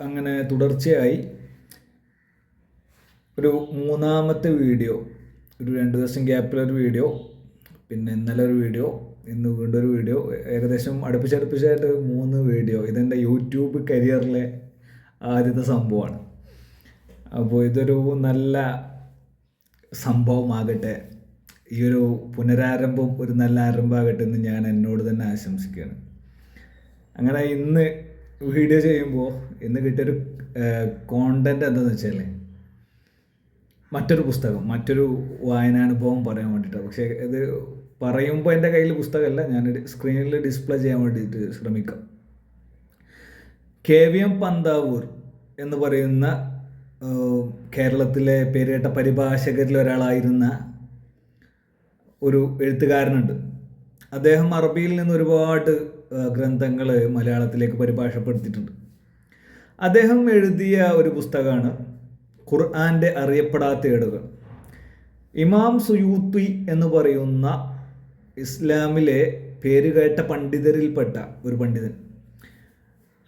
അങ്ങനെ തുടർച്ചയായി ഒരു മൂന്നാമത്തെ വീഡിയോ ഒരു രണ്ട് ദിവസം ഗ്യാപ്പിലൊരു വീഡിയോ പിന്നെ ഇന്നലെ ഒരു വീഡിയോ ഇന്ന് വീണ്ടും ഒരു വീഡിയോ ഏകദേശം അടുപ്പിച്ചടുപ്പിച്ചായിട്ട് മൂന്ന് വീഡിയോ. ഇതെന്റെ യൂട്യൂബ് കരിയറിലെ ആദ്യത്തെ സംഭവമാണ്. അപ്പോൾ ഇതൊരു നല്ല സംഭവമാകട്ടെ. ഈ ഒരു പുനരാരംഭം ഒരു നല്ല ആരംഭമാകട്ടെ എന്ന് ഞാൻ എന്നോട് തന്നെ ആശംസിക്കുകയാണ്. അങ്ങനെ ഇന്ന് വീഡിയോ ചെയ്യുമ്പോൾ ഇന്ന് കിട്ടിയൊരു കോണ്ടന്റ് എന്താണെന്ന് വെച്ചാൽ മറ്റൊരു പുസ്തകം മറ്റൊരു വായനാനുഭവം പറയാൻ വേണ്ടിയിട്ടാണ് പക്ഷേ ഇത് പറയുമ്പോൾ എന്റെ കയ്യിൽ പുസ്തകമല്ല ഞാൻ സ്ക്രീനിൽ ഡിസ്പ്ലേ ചെയ്യാൻ വേണ്ടിയിട്ട് ശ്രമിക്കാം. കെ വി എം പന്താവൂർ എന്ന് പറയുന്ന കേരളത്തിലെ പേരുകേട്ട പരിഭാഷകരിൽ ഒരാളായിരുന്ന ഒരു എഴുത്തുകാരനുണ്ട്. അദ്ദേഹം അറബിയിൽ നിന്ന് ഒരുപാട് ഗ്രന്ഥങ്ങൾ മലയാളത്തിലേക്ക് പരിഭാഷപ്പെടുത്തിയിട്ടുണ്ട്. അദ്ദേഹം എഴുതിയ ഒരു പുസ്തകമാണ് ഖുർആാന്റെ അറിയപ്പെടാത്ത ഏടുകൾ. ഇമാം സുയൂത്തി എന്ന് പറയുന്ന ഇസ്ലാമിലെ പേരുകേട്ട പണ്ഡിതരിൽപ്പെട്ട ഒരു പണ്ഡിതൻ.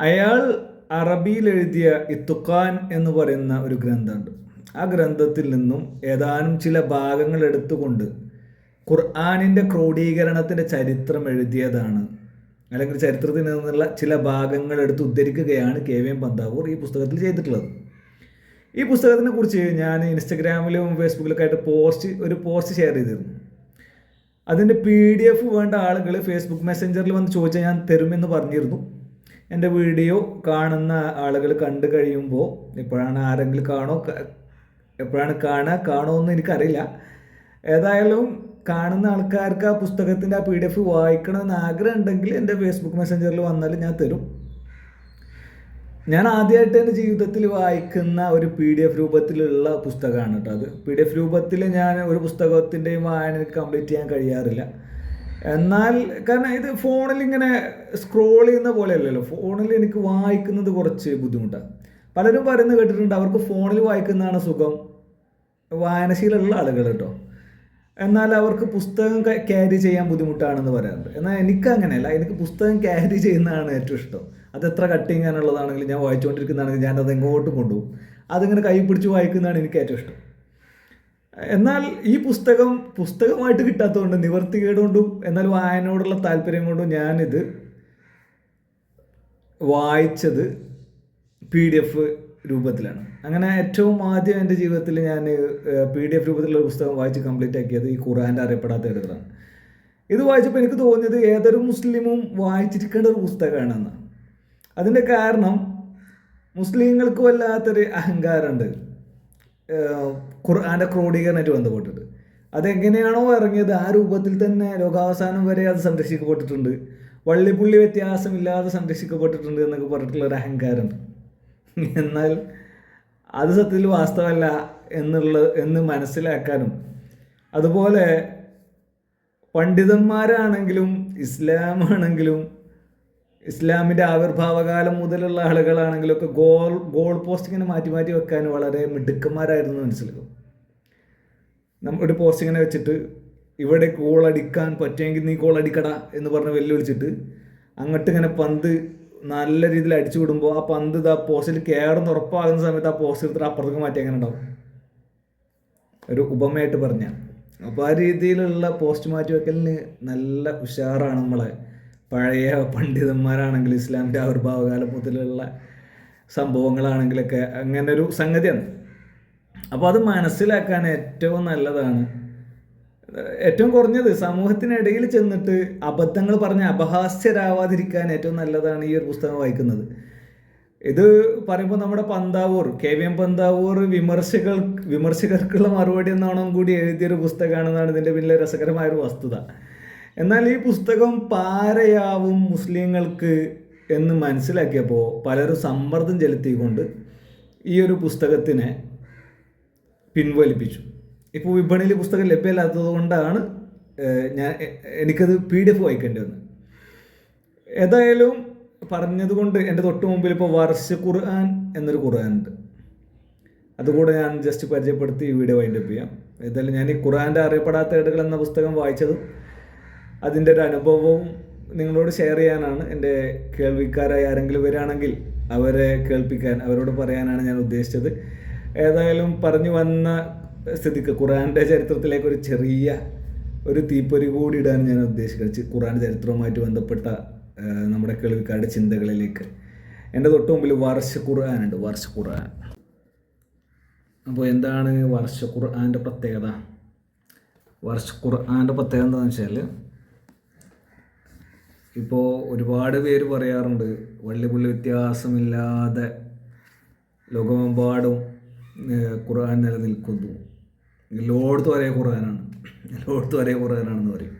അയാൾ അറബിയിൽ എഴുതിയ ഇത്തുഖാൻ എന്ന് പറയുന്ന ഒരു ഗ്രന്ഥമുണ്ട്. ആ ഗ്രന്ഥത്തിൽ നിന്നും ഏതാനും ചില ഭാഗങ്ങൾ എടുത്തുകൊണ്ട് ഖുർആാനിന്റെ ക്രോഡീകരണത്തിന്റെ ചരിത്രം എഴുതിയതാണ് അല്ലെങ്കിൽ ചരിത്രത്തിൽ നിന്നുള്ള ചില ഭാഗങ്ങൾ എടുത്ത് ഉദ്ധരിക്കുകയാണ് കെ വി എം പന്താവൂർ ഈ പുസ്തകത്തിൽ ചെയ്തിട്ടുള്ളത്. ഈ പുസ്തകത്തിനെ കുറിച്ച് ഞാൻ ഇൻസ്റ്റഗ്രാമിലും ഫേസ്ബുക്കിലൊക്കെ ആയിട്ട് പോസ്റ്റ് ഒരു പോസ്റ്റ് ഷെയർ ചെയ്തിരുന്നു. അതിന്റെ പി ഡി എഫ് വേണ്ട ആളുകൾ ഫേസ്ബുക്ക് മെസ്സഞ്ചറിൽ വന്ന് ചോദിച്ചാൽ ഞാൻ തരുമെന്ന് പറഞ്ഞിരുന്നു. എന്റെ വീഡിയോ കാണുന്ന ആളുകൾ കണ്ടു കഴിയുമ്പോൾ എപ്പോഴാണ് ആരെങ്കിലും കാണോ എപ്പോഴാണ് കാണുക കാണുമോ എന്ന് എനിക്കറിയില്ല. ഏതായാലും കാണുന്ന ആൾക്കാർക്ക് ആ പുസ്തകത്തിന്റെ ആ പി ഡി എഫ് വായിക്കണമെന്ന് ആഗ്രഹം ഉണ്ടെങ്കിൽ എന്റെ ഫേസ്ബുക്ക് മെസ്സഞ്ചറിൽ വന്നാൽ ഞാൻ തരും. ഞാൻ ആദ്യമായിട്ട് എന്റെ ജീവിതത്തിൽ വായിക്കുന്ന ഒരു പി ഡി എഫ് രൂപത്തിലുള്ള പുസ്തകമാണ് കേട്ടോ അത്. പി ഡി എഫ് രൂപത്തിൽ ഞാൻ ഒരു പുസ്തകത്തിന്റെയും വായന കംപ്ലീറ്റ് ചെയ്യാൻ കഴിയാറില്ല. എന്നാൽ കാരണം ഇത് ഫോണിൽ ഇങ്ങനെ സ്ക്രോൾ ചെയ്യുന്ന പോലെയല്ലല്ലോ. ഫോണിൽ എനിക്ക് വായിക്കുന്നത് കുറച്ച് ബുദ്ധിമുട്ടാണ് പലരും പറയുന്നത് കേട്ടിട്ടുണ്ട് അവർക്ക് ഫോണിൽ വായിക്കുന്നതാണ് സുഖം. വായനശീലമുള്ള ആളുകൾ കേട്ടോ എന്നാൽ അവർക്ക് പുസ്തകം ക്യാരി ചെയ്യാൻ ബുദ്ധിമുട്ടാണെന്ന് പറയാറുണ്ട്. എന്നാൽ എനിക്ക് അങ്ങനെയല്ല എനിക്ക് പുസ്തകം ക്യാരി ചെയ്യുന്നതാണ് ഏറ്റവും ഇഷ്ടം. അത് എത്ര കട്ടിങ് ആണുള്ളതാണെങ്കിലും ഞാൻ വായിച്ചുകൊണ്ടിരിക്കുന്നതാണെങ്കിലും ഞാൻ അത് എങ്ങോട്ടും കൊണ്ടുപോകും. അതിങ്ങനെ കൈ പിടിച്ച് വായിക്കുന്നതാണ് എനിക്ക് ഏറ്റവും ഇഷ്ടം. എന്നാൽ ഈ പുസ്തകം പുസ്തകമായിട്ട് കിട്ടാത്തതുകൊണ്ട് നിവർത്തികേട് കൊണ്ടും എന്നാൽ വായനയോടുള്ള താല്പര്യം കൊണ്ടും ഞാനിത് വായിച്ചത് പി ഡി എഫ് രൂപത്തിലാണ്. അങ്ങനെ ഏറ്റവും ആദ്യം എന്റെ ജീവിതത്തിൽ ഞാൻ പി ഡി എഫ് രൂപത്തിലുള്ള പുസ്തകം വായിച്ച് കംപ്ലീറ്റ് ആക്കിയത് ഈ ഖുറാന്റെ അറിയപ്പെടാത്ത എഴുതലാണ് ഇത് വായിച്ചപ്പോൾ എനിക്ക് തോന്നിയത് ഏതൊരു മുസ്ലിമും വായിച്ചിരിക്കേണ്ട ഒരു പുസ്തകമാണെന്ന്. അതിന്റെ കാരണം മുസ്ലിങ്ങൾക്ക് വല്ലാത്തൊരു അഹങ്കാരമുണ്ട്. ഖുർആാന്റെ ഖുർആന്റെ ക്രോഡീകരണമായിട്ട് ബന്ധപ്പെട്ടിട്ട്. അതെങ്ങനെയാണോ ഇറങ്ങിയത് ആ രൂപത്തിൽ തന്നെ ലോകാവസാനം വരെ അത് സംരക്ഷിക്കപ്പെട്ടിട്ടുണ്ട്. വള്ളിപ്പുള്ളി വ്യത്യാസമില്ലാതെ സംരക്ഷിക്കപ്പെട്ടിട്ടുണ്ട് എന്നൊക്കെ പറഞ്ഞിട്ടുള്ള ഒരു അഹങ്കാരമുണ്ട് എന്നാൽ അത് സത്യത്തിൽ വാസ്തവമല്ല എന്നുള്ള എന്ന് മനസ്സിലാക്കാനും. അതുപോലെ പണ്ഡിതന്മാരാണെങ്കിലും ഇസ്ലാമാണെങ്കിലും ഇസ്ലാമിന്റെ ആവിർഭാവകാലം മുതലുള്ള ആളുകളാണെങ്കിലും ഒക്കെ ഗോൾ ഗോൾ പോസ്റ്റ് മാറ്റി മാറ്റി വെക്കാൻ വളരെ മിടുക്കന്മാരായിരുന്നു മനസ്സിലാക്കും നമ്മൾ ഒരു പോസ്റ്റ് ഇങ്ങനെ വെച്ചിട്ട് ഇവിടെ ഗോൾ അടിക്കാൻ പറ്റുമെങ്കിൽ നീ ഗോൾ അടിക്കടാ എന്ന് പറഞ്ഞ് വെല്ലുവിളിച്ചിട്ട് അങ്ങോട്ട് ഇങ്ങനെ പന്ത് നല്ല രീതിയിൽ അടിച്ചു വിടുമ്പോൾ ആ പന്ത് ഇതാ പോസ്റ്റിൽ കയറുന്ന ഉറപ്പാകുന്ന സമയത്ത് ആ പോസ്റ്റ് എടുത്തിട്ട് അപ്പുറത്തേക്ക് മാറ്റി അങ്ങനെ ഉണ്ടാവും? ഒരു ഉപമയായിട്ട് പറഞ്ഞ. അപ്പോൾ ആ രീതിയിലുള്ള പോസ്റ്റ് മാറ്റി വയ്ക്കലിന് നല്ല ഉഷാറാണ് നമ്മളെ. പഴയ പണ്ഡിതന്മാരാണെങ്കിൽ ഇസ്ലാമിന്റെ ആവിർഭാവകാലം മുതലുള്ള സംഭവങ്ങളാണെങ്കിലൊക്കെ അങ്ങനെ ഒരു സംഗതിയാണ്. അപ്പോൾ അത് മനസ്സിലാക്കാൻ ഏറ്റവും നല്ലതാണ് ഏറ്റവും കുറഞ്ഞത് സമൂഹത്തിനിടയിൽ ചെന്നിട്ട് അബദ്ധങ്ങൾ പറഞ്ഞ് അപഹാസ്യരാവാതിരിക്കാൻ ഏറ്റവും നല്ലതാണ് ഈ ഒരു പുസ്തകം വായിക്കുന്നത്. ഇത് പറയുമ്പോൾ നമ്മുടെ Panthavoor K V M Panthavoor വിമർശകൾ വിമർശകർക്കുള്ള മറുപടി എന്നോണം കൂടി എഴുതിയൊരു പുസ്തകമാണെന്നാണ് ഇതിന്റെ പിന്നിലെ രസകരമായ ഒരു വസ്തുത. എന്നാൽ ഈ പുസ്തകം പാരയാവും മുസ്ലിങ്ങൾക്ക് എന്ന് മനസ്സിലാക്കിയപ്പോൾ പലരും സമ്മർദ്ദം ചെലുത്തിക്കൊണ്ട് ഈ ഒരു പുസ്തകത്തിനെ പിൻവലിപ്പിച്ചു. ഇപ്പോൾ വിപണിയിൽ പുസ്തകം ലഭ്യമല്ലാത്തത് കൊണ്ടാണ് ഞാൻ എനിക്കത് പി ഡി എഫ് വായിക്കേണ്ടി വന്നത്. ഏതായാലും പറഞ്ഞതുകൊണ്ട് എന്റെ തൊട്ട് മുമ്പിൽ ഇപ്പോൾ വർഷ ഖുർആൻ എന്നൊരു ഖുർആൻ ഉണ്ട്. അതുകൂടെ ഞാൻ ജസ്റ്റ് പരിചയപ്പെടുത്തി ഈ വീഡിയോ വൈൻഡപ്പ് ചെയ്യാം. ഏതായാലും ഞാൻ ഈ ഖുർആന്റെ അറിയപ്പെടാത്ത ഏടുകൾ എന്ന പുസ്തകം വായിച്ചതും അതിന്റെ ഒരു അനുഭവവും നിങ്ങളോട് ഷെയർ ചെയ്യാനാണ് എന്റെ കേൾവിക്കാരായി ആരെങ്കിലും വരികയാണെങ്കിൽ അവരെ കേൾപ്പിക്കാൻ അവരോട് പറയാനാണ് ഞാൻ ഉദ്ദേശിച്ചത്. ഏതായാലും പറഞ്ഞു വന്ന സ്ഥിതിക്ക് ഖുറാന്റെ ചരിത്രത്തിലേക്ക് ഒരു ചെറിയ ഒരു തീപ്പൊരി കൂടി ഇടാൻ ഞാൻ ഉദ്ദേശിക്കുന്നത്. ഖുറാൻ ചരിത്രവുമായിട്ട് ബന്ധപ്പെട്ട നമ്മുടെ കേൾവിക്കാരുടെ ചിന്തകളിലേക്ക്. എന്റെ തൊട്ട് മുമ്പിൽ വർഷ ഖുർആാനുണ്ട് വർഷ ഖുർആൻ. അപ്പോൾ എന്താണ് വർഷ ഖുർആാന്റെ പ്രത്യേകത? വർഷ ഖുർആാന്റെ പ്രത്യേകത എന്താണെന്ന് വെച്ചാൽ ഇപ്പോൾ ഒരുപാട് പേര് പറയാറുണ്ട് വള്ളിപുള്ളി വ്യത്യാസമില്ലാതെ ലോകമെമ്പാടും ഖുർആൻ നിലനിൽക്കുന്നു. എല്ലായിടത്തും ഒരേ ഖുർആനാണ്. എല്ലായിടത്തും ഒരേ ഖുർആനാണെന്ന് പറയും.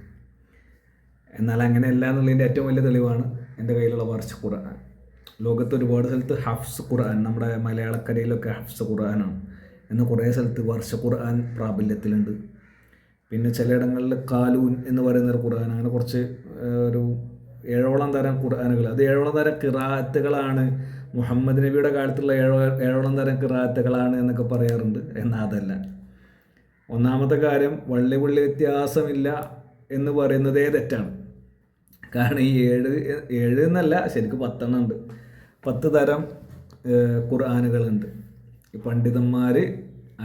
എന്നാൽ അങ്ങനെയല്ല എന്നുള്ളതിന്റെ ഏറ്റവും വലിയ തെളിവാണ് എന്റെ കയ്യിലുള്ള വർഷ ഖുർആൻ. ലോകത്ത് ഒരുപാട് സ്ഥലത്ത് ഹഫ്സ് ഖുർആൻ നമ്മുടെ മലയാളക്കരയിലൊക്കെ ഹഫ്സ് ഖുർആനാണ്. എന്ന് കുറേ സ്ഥലത്ത് വർഷ ഖുർആൻ പ്രാബല്യത്തിലുണ്ട്. പിന്നെ ചിലയിടങ്ങളിൽ കാലൂൻ എന്ന് പറയുന്ന ഒരു ഖുർആൻ അങ്ങനെ കുറച്ച് ഒരു ഏഴോളം തരം ഖുർആാനുകൾ. അത് ഏഴോളം തരം കിറാത്തുകളാണ് മുഹമ്മദ് നബിയുടെ കാലത്തുള്ള ഏഴോ ഏഴോളം തരം കിറാത്തുകളാണ് എന്നൊക്കെ പറയാറുണ്ട്. എന്നാൽ അതല്ല. ഒന്നാമത്തെ കാര്യം വള്ളി പുള്ളി വ്യത്യാസമില്ല എന്ന് പറയുന്നതേ തെറ്റാണ്. കാരണം ഈ ഏഴ് ഏഴ് എന്നല്ല ശരിക്കും പത്തെണ്ണം ഉണ്ട് പത്ത് തരം ഖുർആാനുകളുണ്ട്. പണ്ഡിതന്മാർ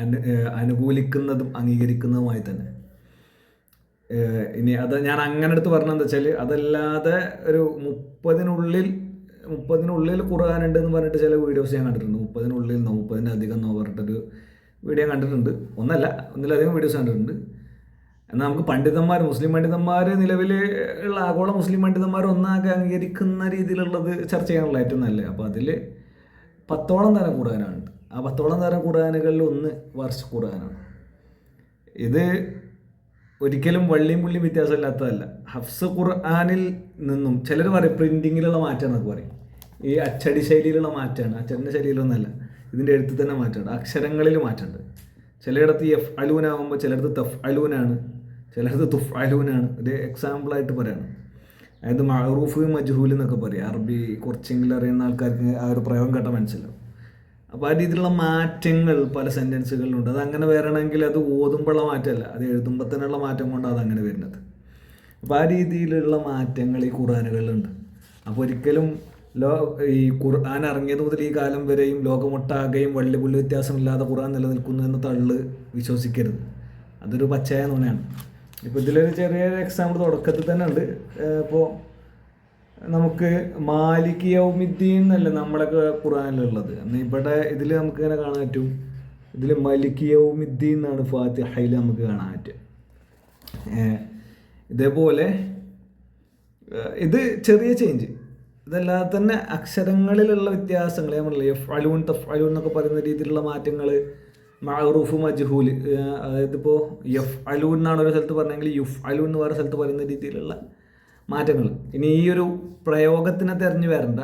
അനു അനുകൂലിക്കുന്നതും അംഗീകരിക്കുന്നതുമായി തന്നെ. ഇനി അത് ഞാൻ അങ്ങനെ എടുത്ത് എന്താ വെച്ചാൽ അതല്ലാതെ ഒരു മുപ്പതിനുള്ളിൽ മുപ്പതിനുള്ളിൽ ഖുർആൻ ഉണ്ട് എന്ന് പറഞ്ഞിട്ട് ചില വീഡിയോസ് ഞാൻ കണ്ടിട്ടുണ്ട്. മുപ്പതിനുള്ളിൽ നോ മുപ്പതിനധികം നോ പറഞ്ഞിട്ടൊരു വീഡിയോ കണ്ടിട്ടുണ്ട്. ഒന്നല്ല ഒന്നിലധികം വീഡിയോസ് കണ്ടിട്ടുണ്ട്. എന്നാൽ നമുക്ക് പണ്ഡിതന്മാർ മുസ്ലിം പണ്ഡിതന്മാർ നിലവിൽ ഉള്ള ആഗോള മുസ്ലിം പണ്ഡിതന്മാർ ഒന്നാകെ അംഗീകരിക്കുന്ന രീതിയിലുള്ളത് ചർച്ച ചെയ്യാനുള്ള ഏറ്റവും നല്ലത്. അപ്പോൾ അതിൽ പത്തോളം തരം കൂടാനാണ്. ആ പത്തോളം തരം ഖുർആനുകളിൽ ഒന്ന് വർഷ ഖുർആനാണ് ഇത് ഒരിക്കലും വള്ളിയും പുള്ളിയും വ്യത്യാസമില്ലാത്തതല്ല. ഹഫ്സ് ഖുർആാനിൽ നിന്നും ചിലർ പറയും പ്രിന്റിങ്ങിലുള്ള മാറ്റമാണെന്നൊക്കെ പറയും. ഈ അച്ചടി ശൈലിയിലുള്ള മാറ്റമാണ് അച്ചടിന്റെ ശൈലിയിലൊന്നല്ല. ഇതിന്റെ എഴുത്തിൽ തന്നെ മാറ്റമുണ്ട് അക്ഷരങ്ങളിൽ മാറ്റമുണ്ട് ചിലയിടത്ത് എഫ് അലൂനാകുമ്പോൾ ചിലയിടത്ത് തഫ് അലൂനാണ്. ചിലയിടത്ത് തുഫ് അലൂനാണ്. ഒരു എക്സാമ്പിളായിട്ട് പറയാണ്. അതായത് മഹറൂഫ് മജ്ഹൂൽ എന്നൊക്കെ പറയും. അറബി കുറച്ചെങ്കിലും അറിയുന്ന ആൾക്കാർക്ക് ആ ഒരു പ്രയോഗം കേട്ട മനസ്സിലാവും. അപ്പോൾ ആ രീതിയിലുള്ള മാറ്റങ്ങൾ പല സെന്റൻസുകളിലുണ്ട് അത് അങ്ങനെ വരണമെങ്കിൽ അത് ഓതുമ്പോഴുള്ള മാറ്റമല്ല. അത് എഴുതുമ്പോൾ തന്നെയുള്ള മാറ്റം കൊണ്ടാണ് അതങ്ങനെ വരുന്നത്. അപ്പോൾ ആ രീതിയിലുള്ള മാറ്റങ്ങൾ ഈ ഖുറാനുകളിലുണ്ട് അപ്പോൾ ഒരിക്കലും ലോ ഈ ഖുർആൻ ഇറങ്ങിയത് മുതൽ ഈ കാലം വരെയും ലോകമൊട്ടാകെയും വള്ളി പുള്ളി വ്യത്യാസമില്ലാതെ ഖുർആൻ നിലനിൽക്കുന്നു എന്ന തള്ള് വിശ്വസിക്കരുത്. അതൊരു പച്ചയായ നുണയാണ്. ഇപ്പോൾ ഇതിലൊരു ചെറിയ എക്സാമ്പിൾ തുടക്കത്തിൽ തന്നെ ഉണ്ട്. ഇപ്പോൾ നമുക്ക് മാലിക് യൗമിദ്ദീൻ എന്നല്ല നമ്മളൊക്കെ ഖുറാനിലുള്ളത് ഇവിടെ ഇതിൽ നമുക്ക് ഇങ്ങനെ കാണാൻ പറ്റും? ഇതിൽ മലിക് എന്നാണ് ഫാത്തിഹയിൽ നമുക്ക് കാണാൻ പറ്റുക. ഇതേപോലെ ഇത് ചെറിയ ചേഞ്ച് ഇതല്ലാതെ തന്നെ അക്ഷരങ്ങളിലുള്ള വ്യത്യാസങ്ങൾ നമ്മളല്ലേ ഫലൂൺ അലൂൺ തഫ് അലൂൺ എന്നൊക്കെ പറയുന്ന രീതിയിലുള്ള മാറ്റങ്ങൾ മഅറൂഫ് മജ്ഹൂൽ അതായത് ഇപ്പോൾ യഫ് അലൂൺ എന്നാണ് ഒരു സ്ഥലത്ത് പറഞ്ഞെങ്കിൽ യുഫ് അലൂൺ എന്ന് വേറെ സ്ഥലത്ത് പറയുന്ന രീതിയിലുള്ള മാറ്റങ്ങൾ ഇനി ഈ ഒരു പ്രയോഗത്തിനെ തെരഞ്ഞു വരണ്ട.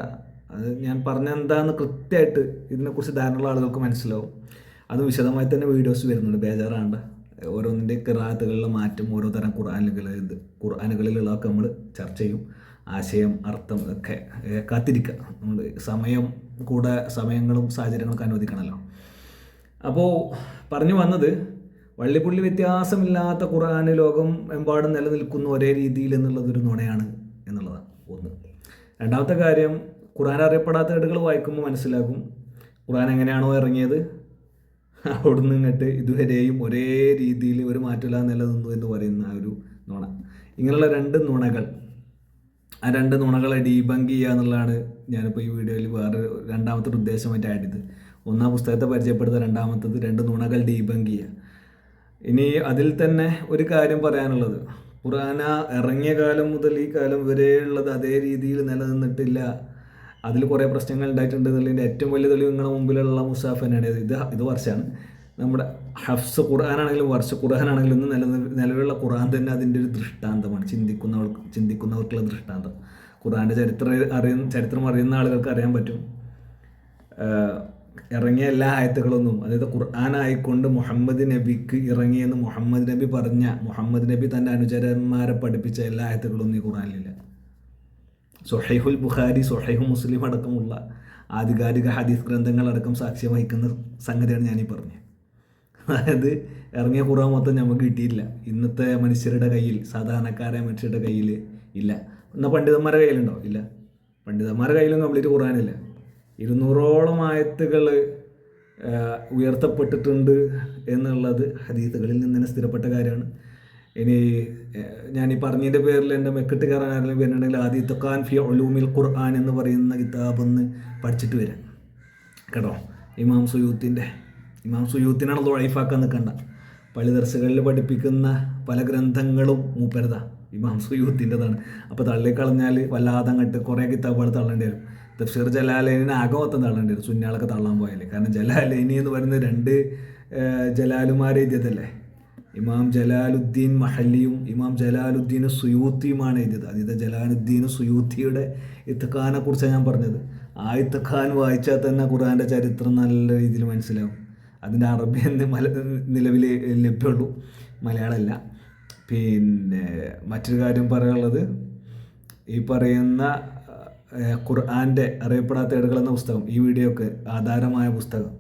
അത് ഞാൻ പറഞ്ഞ എന്താന്ന് കൃത്യമായിട്ട് ഇതിനെക്കുറിച്ച് ധാരണയുള്ള ആളുകൾക്ക് മനസ്സിലാവും. അത് വിശദമായി തന്നെ വീഡിയോസ് വരുന്നുണ്ട് ബേജാറാണ്ട ഓരോന്നിന്റെ കിറാത്തുകളിലെ മാറ്റം ഓരോ തരം ഖുർആാനുകൾ ഇത് ഖുർആാനുകളിലുള്ളതൊക്കെ നമ്മൾ ചർച്ച ചെയ്യും. ആശയം അർത്ഥം ഒക്കെ കാത്തിരിക്കുക നമ്മൾ സമയം കൂടെ സമയങ്ങളും സാഹചര്യങ്ങളൊക്കെ അനുവദിക്കണമല്ലോ അപ്പോൾ പറഞ്ഞു വന്നത് വള്ളിപ്പുള്ളി വ്യത്യാസമില്ലാത്ത ഖുർആൻ ലോകം എമ്പാടും നിലനിൽക്കുന്ന ഒരേ രീതിയിൽ എന്നുള്ളതൊരു നുണയാണ് എന്നുള്ളതാണ് ഒന്ന്. രണ്ടാമത്തെ കാര്യം ഖുർആൻ അറിയപ്പെടാത്ത ഏടുകൾ വായിക്കുമ്പോൾ മനസ്സിലാക്കും ഖുർആൻ എങ്ങനെയാണോ ഇറങ്ങിയത്. അവിടുന്ന് ഇങ്ങോട്ട് ഇതുവരെയും ഒരേ രീതിയിൽ ഒരു മാറ്റമില്ലാതെ നിലനിന്നു എന്ന് പറയുന്ന ആ ഒരു നുണ. ഇങ്ങനെയുള്ള രണ്ട് നുണകൾ ആ രണ്ട് നുണകളെ ഡീബങ്ക് ചെയ്യുക എന്നുള്ളതാണ് ഞാനിപ്പോൾ ഈ വീഡിയോയിൽ വേറെ രണ്ടാമത്തെ ഒരു ഉദ്ദേശമായിട്ട് ആഡ് ഒന്നാം പുസ്തകത്തെ പരിചയപ്പെടുത്തുക രണ്ടാമത്തത് രണ്ട് നുണകൾ ഡീബങ്ക് ചെയ്യുക. ഇനി അതിൽ തന്നെ ഒരു കാര്യം പറയാനുള്ളത്. ഖുറാന ഇറങ്ങിയ കാലം മുതൽ ഈ കാലം വരെയുള്ളത് അതേ രീതിയിൽ നിലനിന്നിട്ടില്ല. അതിൽ കുറേ പ്രശ്നങ്ങൾ ഉണ്ടായിട്ടുണ്ട് എന്നുള്ളതിന്റെ ഏറ്റവും വലിയ തെളിവ് നിങ്ങളുടെ മുമ്പിലുള്ള മുസാഫ് തന്നെയാണ് ഇത് ഇത് വർഷമാണ് നമ്മുടെ ഹഫ്സ് ഖുർആാനാണെങ്കിലും വർഷ ഖുർആാനാണെങ്കിലും ഇന്ന് നില നിലവിലുള്ള ഖുർആൻ തന്നെ അതിന്റെ ഒരു ദൃഷ്ടാന്തമാണ്. ചിന്തിക്കുന്നവർക്ക് ചിന്തിക്കുന്നവർക്കുള്ള ദൃഷ്ടാന്തം. ഖുർആന്റെ ചരിത്ര അറിയുന്ന ചരിത്രം അറിയുന്ന ആളുകൾക്ക് അറിയാൻ പറ്റും. ഇറങ്ങിയ എല്ലാ ആയത്തുകളൊന്നും അതായത് ഖുർആാനായിക്കൊണ്ട് മുഹമ്മദ് നബിക്ക് ഇറങ്ങിയെന്ന് മുഹമ്മദ് നബി പറഞ്ഞ മുഹമ്മദ് നബി തന്റെ അനുചരന്മാരെ പഠിപ്പിച്ച എല്ലാ ആയത്തുകളൊന്നും ഈ ഖുർആാനിലില്ല. സൊഹൈഹുൽ ബുഖാരി സൊഹൈഹു മുസ്ലിം അടക്കമുള്ള ആധികാരിക ഹദീസ് ഗ്രന്ഥങ്ങളടക്കം സാക്ഷ്യം വഹിക്കുന്ന സംഗതിയാണ് ഞാനീ പറഞ്ഞത്. അതായത് ഇറങ്ങിയ കുറവ് മൊത്തം നമുക്ക് കിട്ടിയില്ല. ഇന്നത്തെ മനുഷ്യരുടെ കയ്യിൽ സാധാരണക്കാരായ മനുഷ്യരുടെ കയ്യിൽ ഇല്ല. എന്നാൽ പണ്ഡിതന്മാരുടെ കയ്യിലുണ്ടോ? ഇല്ല. പണ്ഡിതന്മാരുടെ കയ്യിലും കംപ്ലീറ്റ് ഖുർആനില്ല ഇരുന്നൂറോളം ആയത്തുകൾ ഉയർത്തപ്പെട്ടിട്ടുണ്ട് എന്നുള്ളത് ഹദീത്തുകളിൽ നിന്ന് തന്നെ സ്ഥിരപ്പെട്ട കാര്യമാണ്. ഇനി ഞാൻ ഈ പറഞ്ഞതിന്റെ പേരിൽ എന്റെ മെക്കെട്ട് കയറാൻ ആരെങ്കിലും വരുന്നുണ്ടെങ്കിൽ ആദ്യത്തെ തൊക്കാൻ ഫി ഒലൂമിൽ ഖുർആൻ എന്ന് പറയുന്ന കിതാബ് ഒന്ന് പഠിച്ചിട്ട് വരാം. കേട്ടോ? ഇമാം സുയൂത്തിന്റെ ഇമാം സുയൂത്തിനാണ് ലൈഫാക്കാൻ നിൽക്കണ്ട പള്ളി ദർശകളിൽ പഠിപ്പിക്കുന്ന പല ഗ്രന്ഥങ്ങളും മൂപ്പരതാ. ഇമാം സുയൂത്തിന്റെതാണ്. അപ്പോൾ തള്ളിക്കളഞ്ഞാൽ വല്ലാതെ അങ്ങോട്ട് കുറേ കിതാബുകൾ തള്ളേണ്ടി വരും. തഫ്സീർ ജലാലൈനിന് ആകെ മൊത്തം തള്ളേണ്ടി വരും. സുന്നാളൊക്കെ തള്ളാൻ പോയാൽ കാരണം ജലാലൈനി എന്ന് പറയുന്നത് രണ്ട് ജലാലുമാരെ എഴുതിയതല്ലേ? ഇമാം ജലാലുദ്ദീൻ മഹല്ലിയും ഇമാം ജലാലുദ്ദീൻ സുയൂത്തിയുമാണ് എഴുതിയത്. അതീത ജലാലുദ്ദീൻ സുയൂത്തിയുടെ ഇത്തഖാനെ കുറിച്ചാണ് ഞാൻ പറഞ്ഞത്. ആ ഇത്തഖാൻ വായിച്ചാൽ തന്നെ ഖുർആന്റെ ചരിത്രം നല്ല രീതിയിൽ മനസ്സിലാവും. അതിന്റെ അറബി എന്ന് മല നിലവിൽ ലഭ്യമുള്ളൂ. മലയാളമല്ല. പിന്നെ മറ്റൊരു കാര്യം പറയാനുള്ളത് ഈ പറയുന്ന ഖുർആന്റെ അറിയപ്പെടാത്ത ഏടുകൾ എന്ന പുസ്തകം ഈ വീഡിയോക്ക് ആധാരമായ പുസ്തകം.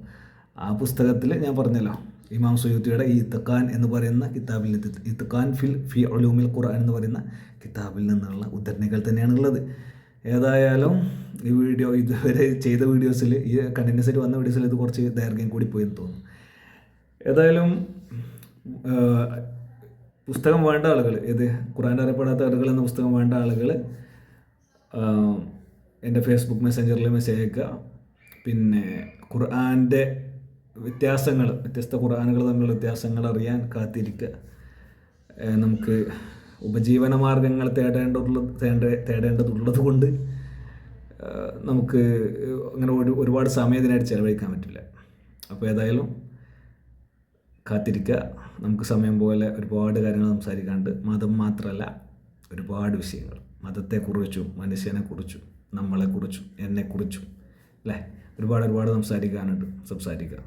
ആ പുസ്തകത്തിൽ ഞാൻ പറഞ്ഞല്ലോ ഇമാം സുയൂത്തിയുടെ ഈ ഇത്തഖാൻ എന്ന് പറയുന്ന കിതാബിൽ ഇത്തഖാൻ ഫിൽ ഫി ഒലൂമിൽ ഖുർആൻ എന്ന് പറയുന്ന കിതാബിൽ നിന്നുള്ള ഉദ്ധരണികൾ തന്നെയാണ് ഉള്ളത് ഏതായാലും ഈ വീഡിയോ ഇതുവരെ ചെയ്ത വീഡിയോസിൽ ഈ കണ്ടിന്യൂസ് ആയിട്ട് വന്ന വീഡിയോസിൽ ഇത് കുറച്ച് ദൈർഘ്യം കൂടി പോയി എന്ന് തോന്നുന്നു. ഏതായാലും പുസ്തകം വേണ്ട ആളുകൾ ഇത് ഖുറാൻ അറിയപ്പെടാത്ത ആളുകൾ എന്ന പുസ്തകം വേണ്ട ആളുകൾ എന്റെ ഫേസ്ബുക്ക് മെസ്സഞ്ചറിൽ മെസ്സേജ് അയക്കുക പിന്നെ ഖുർആാന്റെ വ്യത്യാസങ്ങൾ വ്യത്യസ്ത ഖുർആാനുകൾ തമ്മിലുള്ള വ്യത്യാസങ്ങൾ അറിയാൻ കാത്തിരിക്കുക. നമുക്ക് ഉപജീവന മാർഗങ്ങൾ തേടേണ്ടതുള്ള തേടേ തേടേണ്ടതുള്ളത് കൊണ്ട് നമുക്ക് അങ്ങനെ ഒരു ഒരുപാട് സമയം ഇതിനായിട്ട് ചിലവഴിക്കാൻ പറ്റില്ല. അപ്പോൾ ഏതായാലും കാത്തിരിക്കുക നമുക്ക് സമയം പോലെ ഒരുപാട് കാര്യങ്ങൾ സംസാരിക്കാണ്ട്. മതം മാത്രമല്ല ഒരുപാട് വിഷയങ്ങൾ. മതത്തെക്കുറിച്ചും മനുഷ്യനെക്കുറിച്ചും നമ്മളെക്കുറിച്ചും എന്നെക്കുറിച്ചും അല്ലേ? ഒരുപാട് ഒരുപാട് സംസാരിക്കാനുണ്ട് സംസാരിക്കുക